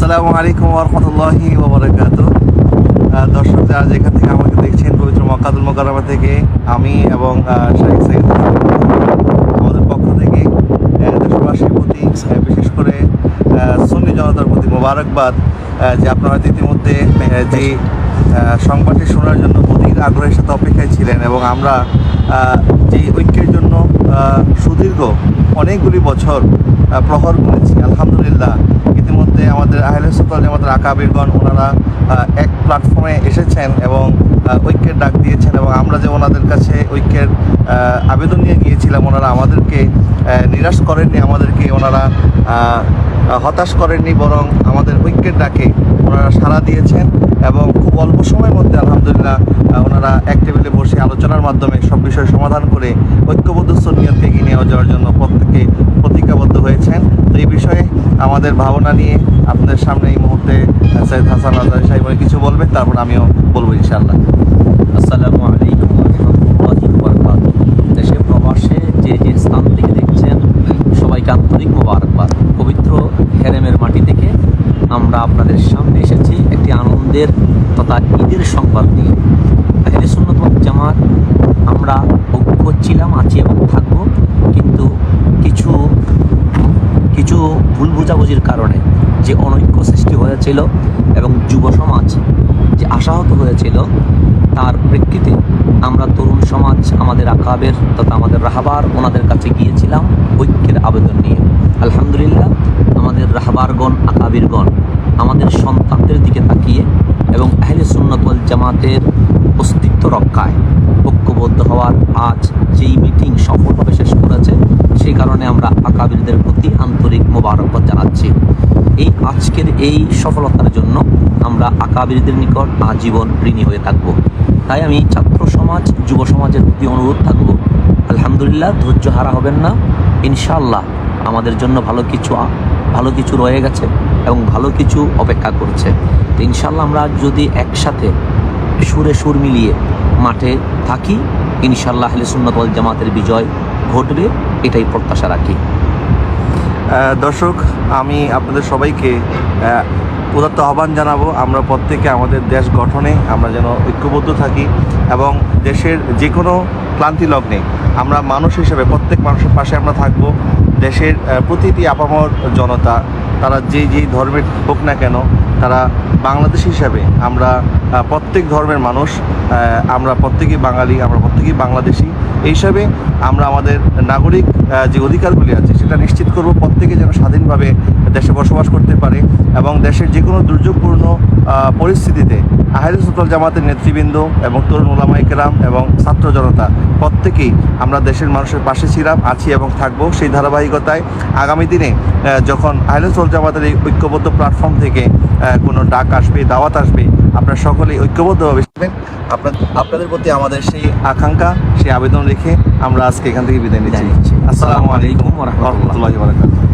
আসসালামু আলাইকুম রহমতুল্লাহি ওবরাকাত দর্শক যারা যেখান থেকে আমাকে দেখছেন পবিত্র মক্কাদুল মোকাররমা থেকে আমি এবং শাহেখ সাইদ আমাদের পক্ষ থেকে দেশবাসীর প্রতি বিশেষ করে সুন্নি জনতার প্রতি মোবারকবাদ যে আপনারা ইতিমধ্যে যে সংবাদটি শোনার জন্য অধীর আগ্রহের সাথে অপেক্ষায় ছিলেন এবং আমরা যে সুদীর্ঘ অনেকগুলি বছর প্রহর করেছি। আলহামদুলিল্লাহ। ইতিমধ্যে আমাদের আহলে সুতল আমাদের আকাবিরগণ, ওনারা এক প্ল্যাটফর্মে এসেছেন এবং ঐক্যের ডাক দিয়েছেন এবং আমরা যে ওনাদের কাছে ঐক্যের আবেদন নিয়ে গিয়েছিলাম, ওনারা আমাদেরকে নিরাশ করেননি, আমাদেরকে ওনারা হতাশ করেননি, বরং আমাদের ঐক্যের ডাকে ওনারা সাড়া দিয়েছেন। এবং খুব অল্প সময়ের মধ্যে আলহামদুলিল্লাহ ওনারা এক টেবিলে বসে আলোচনার মাধ্যমে সব বিষয় সমাধান করে ঐক্যবদ্ধ সুনিয়তকে এগিয়ে নিয়ে যাওয়ার জন্য প্রত্যেকে প্রতিজ্ঞাবদ্ধ হয়েছেন। তো এই বিষয়ে আমাদের ভাবনা নিয়ে আপনাদের সামনে এই মুহূর্তে সৈয়দ হাসান আজহারি সাহেব কিছু বলবেন, তারপর আমিও বলব ইনশাআল্লাহ। আসসালামু আলাইকুম প্রবাসে যে যে স্থান থেকে দেখছেন আন্তরিক মোবারকবাদ। পবিত্র হেরেমের মাটি থেকে আমরা আপনাদের সামনে এসেছি। আনন্দের তথা ঈদের সংবাদ নিয়ে। আহলে সুন্নত জামাত, আমরা ঐক্য ছিলাম, আছি এবং থাকব, কিন্তু কিছু কিছু ভুল বোঝাবুঝির কারণে যে অনৈক্য সৃষ্টি হয়েছিল এবং যুব সমাজ যে আশাহত হয়েছিল, তার প্রেক্ষিতে আমরা তরুণ সমাজ, আমাদের আকাবের তথা আমাদের রাহাবার ওনাদের কাছে গিয়েছিলাম ঐক্যের আবেদন নিয়ে। আলহামদুলিল্লাহ, আমাদের রাহাবারগণ, আকাবিরগণ আমাদের সন্তানদের দিকে তাকিয়ে এবং আহলে সুন্নত ওয়াল জামাতের অস্তিত্ব রক্ষায় হওয়ার আজ যেই মিটিং সফলভাবে শেষ করেছে, সেই কারণে আমরা আকাবিরদের প্রতি আন্তরিক মোবারকবাদ জানাচ্ছি। এই আজকের এই সফলতার জন্য আমরা আকাবিরদের নিকট আজীবন ঋণী হয়ে থাকব। তাই আমি ছাত্র সমাজ, যুব সমাজের প্রতি অনুরোধ থাকব, আলহামদুলিল্লাহ ধৈর্য হারা হবেন না। ইনশাআল্লাহ আমাদের জন্য ভালো কিছু ভালো কিছু রয়ে গেছে এবং ভালো কিছু অপেক্ষা করছে। তো ইনশাআল্লাহ আমরা যদি একসাথে সুরে সুর মিলিয়ে মাঠে থাকি ইনশাআল্লাহ আহলে সুন্নত ওয়াল জামাতের বিজয় ঘটবে, এটাই প্রত্যাশা রাখি। দর্শক, আমি আপনাদের সবাইকে উদাত্ত আহ্বান জানাব, আমরা প্রত্যেকে আমাদের দেশ গঠনে আমরা যেন ঐক্যবদ্ধ থাকি এবং দেশের যে কোনো ক্লান্তি লগ্নে আমরা মানুষ হিসেবে, প্রত্যেক মানুষের পাশে আমরা থাকব। দেশের প্রতিটি আপামর জনতা, তারা যেই যেই ধর্মের হোক না কেন তারা বাংলাদেশ হিসাবে আমরা প্রত্যেক ধর্মের মানুষ আমরা প্রত্যেকেই বাঙালি, আমরা প্রত্যেকেই বাংলাদেশি। এই হিসাবে আমরা আমাদের নাগরিক যে অধিকারগুলি আছে সেটা নিশ্চিত করব, প্রত্যেকে যেন স্বাধীনভাবে দেশে বসবাস করতে পারে এবং দেশের যে কোনো দুর্যোগপূর্ণ পরিস্থিতিতে আহের সুতল জামাতের নেতৃবৃন্দ এবং তরুণ ওলামাই কেরাম এবং ছাত্র জনতা প্রত্যেকেই আমরা দেশের মানুষের পাশে ছিলাম, আছি এবং থাকব সেই ধারাবাহিকতায়। আগামী দিনে যখন আহলে সুতল জামাতের এই ঐক্যবদ্ধ প্ল্যাটফর্ম থেকে কোনো ডাক আসবে দাওয়াত আসবে আপনারা সকলেই ঐক্যবদ্ধভাবে থাকবেন আপনাদের আপনাদের প্রতি আমাদের সেই আকাঙ্ক্ষা সেই আবেদন রেখে আমরা আজকে এখান থেকে বিদায় নিচ্ছি। আসসালামু আলাইকুম রহমতুল্লাহ আলাইকুম ওয়া রাহমাতুল্লাহ। ওয়া বারাকাতুহু